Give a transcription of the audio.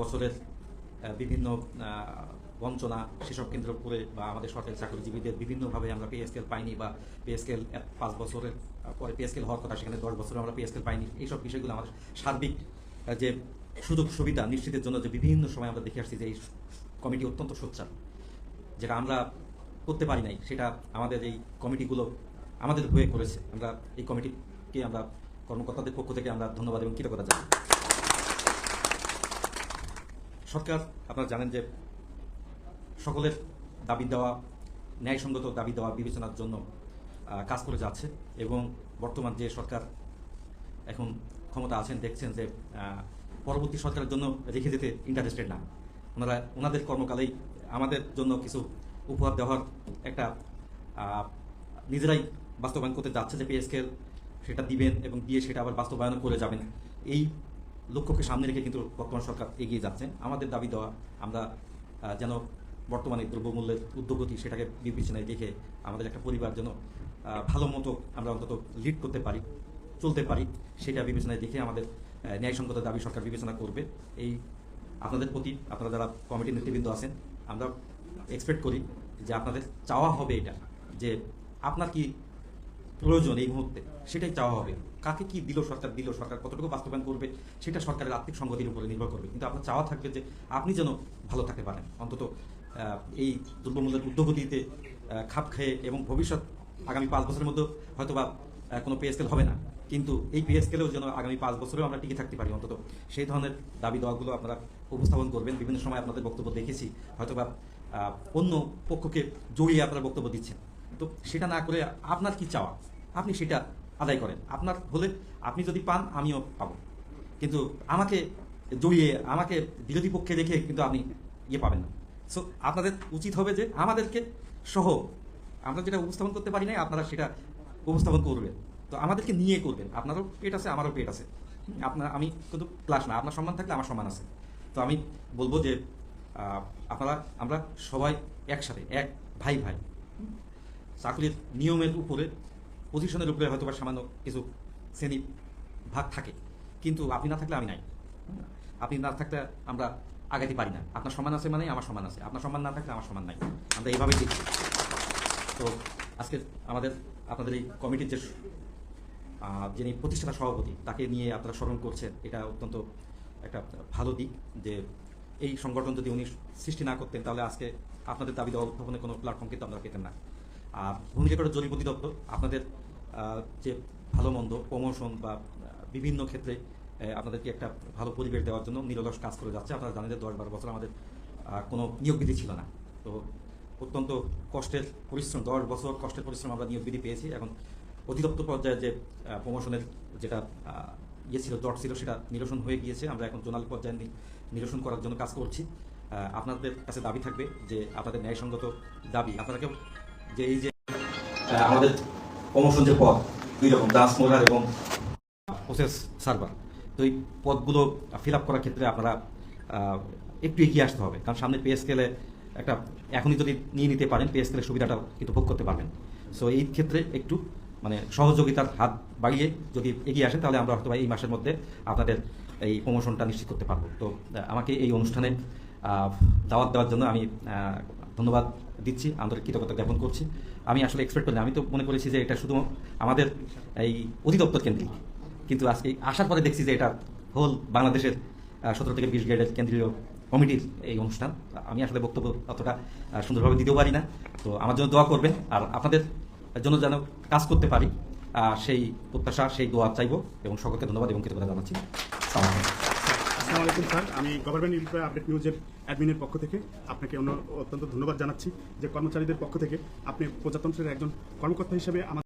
বছরের বিভিন্ন বঞ্চনা সেসব কেন্দ্র করে বা আমাদের সরকারি চাকরিজীবীদের বিভিন্নভাবে আমরা পে স্কেল পাইনি বা পে স্কেল পাঁচ বছরের পরে পে স্কেল হওয়ার কথা, সেখানে দশ বছরে আমরা পে স্কেল পাইনি। এইসব বিষয়গুলো আমাদের সার্বিক যে সুযোগ সুবিধা নিশ্চিতের জন্য যে বিভিন্ন সময় আমরা দেখে আসছি যে এই কমিটি অত্যন্ত সোচ্চার, যেটা আমরা করতে পারি নাই, সেটা আমাদের এই কমিটিগুলো আমাদের হয়ে করেছে। আমরা এই কমিটিকে আমরা কর্মকর্তাদের পক্ষ থেকে আমরা ধন্যবাদ এবং কৃতজ্ঞতা জানাই। সরকার, আপনারা জানেন যে সকলের দাবি দেওয়া, ন্যায়সঙ্গত দাবি দেওয়া বিবেচনার জন্য কাজ করে যাচ্ছে এবং বর্তমান যে সরকার এখন ক্ষমতা আছেন, দেখছেন যে পরবর্তী সরকারের জন্য রেখে যেতে ইন্টারেস্টেড না। ওনারা, ওনাদের কর্মকালেই আমাদের জন্য কিছু উপহার দেওয়ার একটা নিজেরাই বাস্তবায়ন করতে যাচ্ছে যে পে সেটা দিবেন এবং দিয়ে সেটা আবার বাস্তবায়ন করে যাবেন। এই লক্ষ্যকে সামনে রেখে কিন্তু বর্তমান সরকার এগিয়ে যাচ্ছেন। আমাদের দাবি দেওয়া, আমরা যেন বর্তমানে দ্রব্যমূল্যের উদ্যোগতি সেটাকে বিবেচনায় রেখে আমাদের একটা পরিবার যেন ভালো মতো আমরা অন্তত লিড করতে পারি, চলতে পারি, সেটা বিবেচনায় রেখে আমাদের ন্যায়সঙ্গত দাবি সরকার বিবেচনা করবে। এই আপনাদের প্রতি, আপনারা যারা কমিটির নেতৃবৃন্দ আছেন, আমরা এক্সপেক্ট করি যে আপনাদের চাওয়া হবে এটা, যে আপনার কি প্রয়োজন এই মুহূর্তে, সেটাই চাওয়া হবে। কাকে কি দিল সরকার দিল সরকার, কতটুকু বাস্তবায়ন করবে, সেটা সরকারের আর্থিক সংগতির উপরে নির্ভর করবে। কিন্তু আপনার চাওয়া থাকবে যে আপনি যেন ভালো থাকতে পারেন। অন্তত এই দ্রব্যমূল্যের উদ্যোগতিতে খাপ খেয়ে এবং ভবিষ্যৎ আগামী পাঁচ বছরের মধ্যে হয়তো বা কোনো পে স্কেল হবে না। কিন্তু এই পে স্কেলেও যেন আগামী পাঁচ বছরেও আমরা টিকে থাকতে পারি অন্তত। সেই ধরনের দাবি দেওয়াগুলো আপনারা উপস্থাপন করবেন। বিভিন্ন সময় আপনাদের বক্তব্য দেখেছি। হয়তো বা অন্য পক্ষকে জড়িয়ে আপনারা বক্তব্য দিচ্ছেন। তো সেটা না করে আপনার কি চাওয়া? আপনি সেটা আদায় করেন। আপনার হলে আপনি যদি পান, আমিও পাবো। কিন্তু আমাকে জড়িয়ে, আমাকে বিরোধী পক্ষে রেখে কিন্তু আপনি ইয়ে পাবেন না। সো আপনাদের উচিত হবে যে আমাদেরকে সহ, আমরা যেটা উপস্থাপন করতে পারি নাই, আপনারা সেটা উপস্থাপন করবেন। তো আমাদেরকে নিয়ে করবেন। আপনারও পেট আছে, আমারও পেট আছে। আপনার, আমি কিন্তু ক্লাস না, আপনার সম্মান থাকলে আমার সম্মান আছে। তো আমি বলব যে আপনারা, আমরা সবাই একসাথে, এক ভাই ভাই চাকরির নিয়মের উপরে পজিশনের উপরে হয়তো বা সামান্য কিছু শ্রেণি ভাগ থাকে। কিন্তু আপনি না থাকলে আমি নাই। আপনি না থাকলে আমরা আগাতে পারি না। আপনার সম্মান আছে মানে আমার সম্মান আছে। আপনার সম্মান না থাকলে আমার সম্মান নাই। আমরা এইভাবেই দেখছি। তো আজকে আমাদের, আপনাদের এই কমিটির যে যিনি প্রতিষ্ঠাতা সভাপতি, তাকে নিয়ে আপনারা স্মরণ করছেন, এটা অত্যন্ত একটা ভালো দিক যে এই সংগঠন যদি উনি সৃষ্টি না করতেন, তাহলে আজকে আপনাদের দাবি দেওয়া উত্থাপনের কোনো প্ল্যাটফর্ম কিন্তু আমরা পেতেন না। ভূমি রেকর্ডের জরিপ অধিদপ্তর, আপনাদের যে ভালো মন্দ প্রমোশন বা বিভিন্ন ক্ষেত্রে আপনাদেরকে একটা ভালো পরিবেশ দেওয়ার জন্য নিরলস কাজ করে যাচ্ছে। আপনারা জানেন যে দশ বারো বছর আমাদের কোনো নিয়োগ বিধি ছিল না। তো অত্যন্ত কষ্টের পরিশ্রম, দশ বছর কষ্টের পরিশ্রম আমরা নিয়োগ বিধি পেয়েছি। এখন অধিদপ্তর পর্যায়ে যে প্রমোশনের যেটা ইয়ে ছিল, জট ছিল, সেটা নিরসন হয়ে গিয়েছে। আমরা এখন জোনাল পর্যায়ে নিরসন করার জন্য কাজ করছি। আপনাদের কাছে দাবি থাকবে যে, আপনাদের ন্যায়সঙ্গত দাবি, আপনারা কেউ যে এই যে আমাদের প্রমোশন যে পদ দুই রকম দাস মোলার এবং প্রসেস সার্ভার তো এই পদগুলো ফিল আপ করার ক্ষেত্রে আপনারা একটু এগিয়ে আসতে হবে। কারণ সামনে পে স্কেলে একটা, এখনই যদি নিয়ে নিতে পারেন পে স্কেলের সুবিধাটা কিন্তু ভোগ করতে পারবেন। সো এই ক্ষেত্রে একটু মানে সহযোগিতার হাত বাড়িয়ে যদি এগিয়ে আসেন, তাহলে আমরা হয়তো এই মাসের মধ্যে আপনাদের এই প্রমোশনটা নিশ্চিত করতে পারব। তো আমাকে এই অনুষ্ঠানে দাওয়াত দেওয়ার জন্য আমি ধন্যবাদ দিচ্ছি, আন্তরিক কৃতজ্ঞতা জ্ঞাপন করছি। আমি আসলে এক্সপেক্ট করি আমি তো মনে করেছি যে এটা শুধু আমাদের এই অধিদপ্তর কেন্দ্রিক, কিন্তু আজকে আসার পরে দেখছি যে এটা হোল বাংলাদেশের সতেরো থেকে বিশ গ্রেডের কেন্দ্রীয় কমিটির এই অনুষ্ঠান। আমি আসলে বক্তব্য অতটা সুন্দরভাবে দিতেও পারি না, তো আমার জন্য দোয়া করবেন, আর আপনাদের জন্য যেন কাজ করতে পারি সেই প্রত্যাশা, সেই দোয়া চাইব, এবং সকলকে ধন্যবাদ এবং কৃতজ্ঞতা জানাচ্ছি। আসসালামু আলাইকুম, স্যার। আমি গভর্নমেন্ট ইমপ্লয় আপডেট নিউজের অ্যাডমিনের পক্ষ থেকে আপনাকে অন্য অত্যন্ত ধন্যবাদ জানাচ্ছি যে কর্মচারীদের পক্ষ থেকে আপনি প্রজাতন্ত্রের একজন কর্মকর্তা হিসেবে আমার